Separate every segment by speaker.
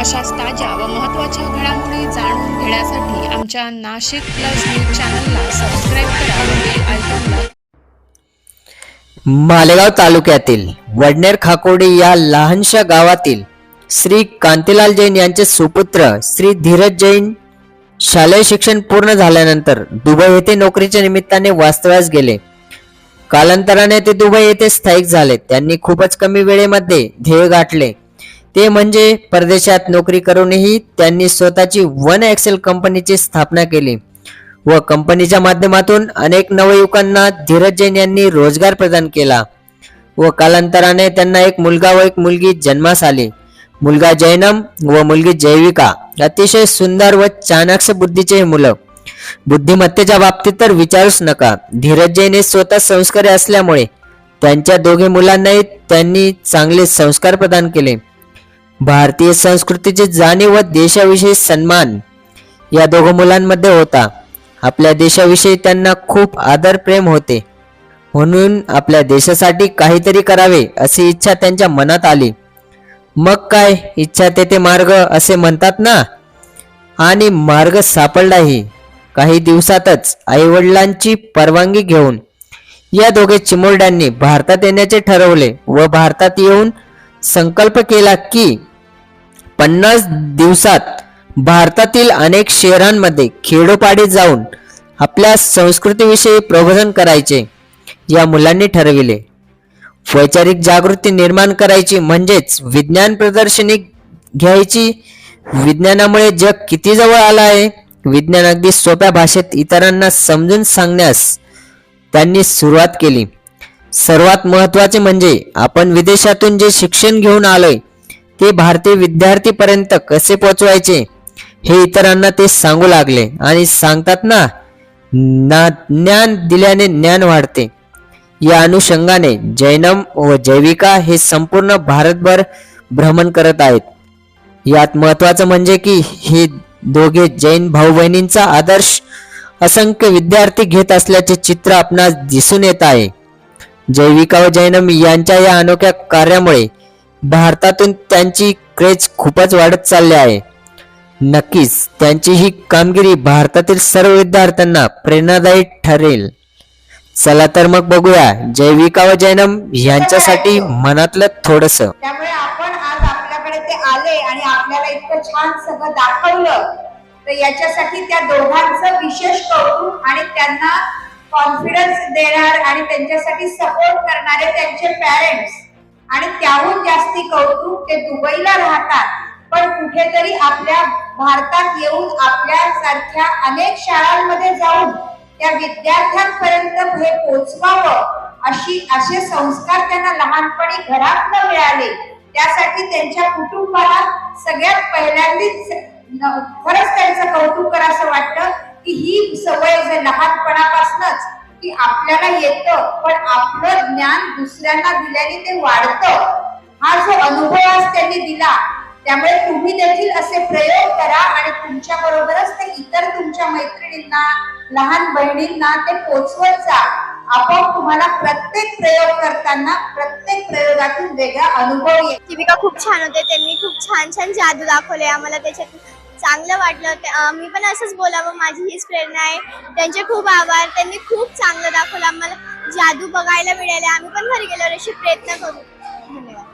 Speaker 1: अशाच ताज्या व महत्त्वाच्या घडामोडी जाणून घेण्यासाठी आमच्या नाशिक प्लस न्यूज चॅनलला सबस्क्राईब करा आयकॉनला
Speaker 2: मालेगाव तालुक्यातील वडनेर खाकोडी या लहानशा गावातील श्री कांतीलाल जैन यांचे सुपुत्र श्री धीरज जैन शालेय शिक्षण पूर्ण झाल्यानंतर दुबई येथे नोकरीच्या निमित्ताने वास्तव्यास गेले. कालांतराने ते दुबई येथे स्थायिक झाले. त्यांनी खूपच कमी वेळेमध्ये ध्येय गाठले. ते म्हणजे परदेशात नोकरी करूनही त्यांनी स्वतःची वन एक्सेल कंपनीची स्थापना केली. व कंपनीच्या माध्यमातून अनेक नवयुवकांना धीरज जैन यांनी रोजगार प्रदान केला. व कालांतराने त्यांना एक मुलगा व एक मुलगी जन्मास आली. मुलगा जैनम व मुलगी जैविका अतिशय सुंदर व चाणाक्ष बुद्धीचे हे मुलं. बुद्धिमत्तेच्या बाबतीत तर विचारूच नका. धीरज जैन हे स्वतः संस्कारी असल्यामुळे त्यांच्या दोघे मुलांनाही त्यांनी चांगले संस्कार प्रदान केले. भारतीय संस्कृतीची जाणीव व देशाविषयी सन्मान या दोघं मुलांमध्ये होता. आपल्या देशाविषयी त्यांना खूप आदर प्रेम होते. म्हणून आपल्या देशासाठी काहीतरी करावे अशी इच्छा त्यांच्या मनात आली. मग काय? इच्छा तेथे मार्ग असे म्हणतात ना? आणि मार्ग सापडलाही. काही दिवसातच आईवडिलांची परवानगी घेऊन या दोघे चिमुरड्यांनी भारतात येण्याचे ठरवले व भारतात येऊन संकल्प केला की पन्नास दिवसात भारतातील अनेक शहरांमध्ये खेडोपाडी जाऊन आपल्या संस्कृतीविषयी प्रबोधन करायचे या मुलांनी ठरविले. वैचारिक जागृती निर्माण करायची म्हणजेच विज्ञान प्रदर्शनी घ्यायची. विज्ञानामुळे जग किती जवळ आलं आहे? विज्ञान अगदी सोप्या भाषेत इतरांना समजून सांगण्यास त्यांनी सुरुवात केली. सर्वात महत्त्वाचे म्हणजे आपण विदेशातून जे शिक्षण घेऊन आलोय ते भारतीय विद्यार्थीपर्यंत कसे पोचवायचे? हे इतरांना ते सांगू लागले आणि सांगतात ना ना ज्ञान दिल्याने ज्ञान वाढते. या अनुषंगाने जैनम व जैविका हे संपूर्ण भारतभर भ्रमण करत आहेत. यात महत्वाचं म्हणजे की हे दोघे जैन भाऊ बहिणींचा आदर्श असंख्य विद्यार्थी घेत असल्याचे चित्र आपणास दिसून येत आहे. जैविका व जैनम यांच्या या अनोख्या कार्यामुळे भारतातून त्यांची क्रेज खूपच वाढत चालली आहे. नक्कीच त्यांची ही कामगिरी भारतातील सर्व विद्यार्थ्यांना प्रेरणादायी ठरेल. चला तर मग बघूया जैविका व जैनम यांच्यासाठी मनातलं थोडस.
Speaker 3: त्यामुळे आपण आज आपल्याकडे ते आले आणि आपल्याला इतकं छान सगळं दाखवलं. तर याच्यासाठी त्या दोघांचं विशेष कौतुक आणि त्यांना कॉन्फिडन्स देणार आणि त्यांच्यासाठी सपोर्ट करणारे त्यांचे पॅरेंट्स आणि त्याहून जास्ती कौतुक ते दुबईला राहतात. पण कुठेतरी आपल्या भारतात येऊन आपल्यासारख्या अनेक शाळांमध्ये जाऊन त्या विद्यार्थ्यांपर्यंत हे पोचवावं अशी असे संस्कार त्यांना लहानपणी घरात न मिळाले. त्यासाठी त्यांच्या कुटुंबाला सगळ्यात पहिल्यांदीच खरंच त्यांचं कौतुक करावं वाटतं की ही सवय जे लहानपणापासूनच आपल्याला येतं पण आपलं ज्ञान दुसऱ्यांना दिल्याने ते वाढतं. हा जो अनुभव आज त्यांनी दिला त्यामुळे तुम्ही देखील असे प्रयोग करा आणि तुमच्या बरोबरच ते इतर तुमच्या मैत्रिणींना लहान बहिणींना ते पोचवत जा. आपोआप तुम्हाला प्रत्येक प्रयोग करताना प्रत्येक प्रयोगातून वेगळा अनुभव येईल.
Speaker 4: दीपिका खूप छान होते त्यांनी. खूप छान छान जादू दाखवले आम्हाला त्याच्यात. चांगलं वाटलं मी पण असंच बोलावं माझी हीच प्रेरणा आहे. त्यांचे खूप आभार. त्यांनी खूप चांगलं दाखवलं. आम्हाला जादू बघायला मिळाले. आम्ही पण घरी गेल्यावर अशी प्रयत्न करू. धन्यवाद.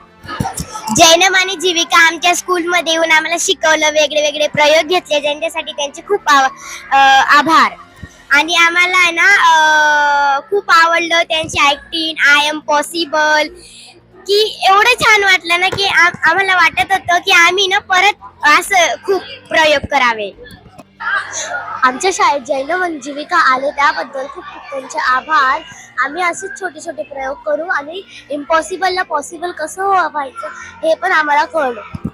Speaker 4: जैनम आणि जीविका आमच्या स्कूलमध्ये येऊन आम्हाला शिकवलं. वेगळे वेगळे प्रयोग घेतले. ज्यांच्यासाठी त्यांचे खूप आभार. आणि आम्हाला ना खूप आवडलं त्यांची ऍक्टिंग आय एम पॉसिबल की एवढं छान वाटलं ना की आम- आम्हाला वाटत होतं की आम्ही ना परत असं खूप प्रयोग करावे. आमच्या शाळेत जैन मंजीविका आले त्याबद्दल खूप खूप त्यांचे आभार. आम्ही असेच छोटे छोटे प्रयोग करू आणि इम्पॉसिबलला पॉसिबल कसं व्हायचं हे पण आम्हाला कळलं.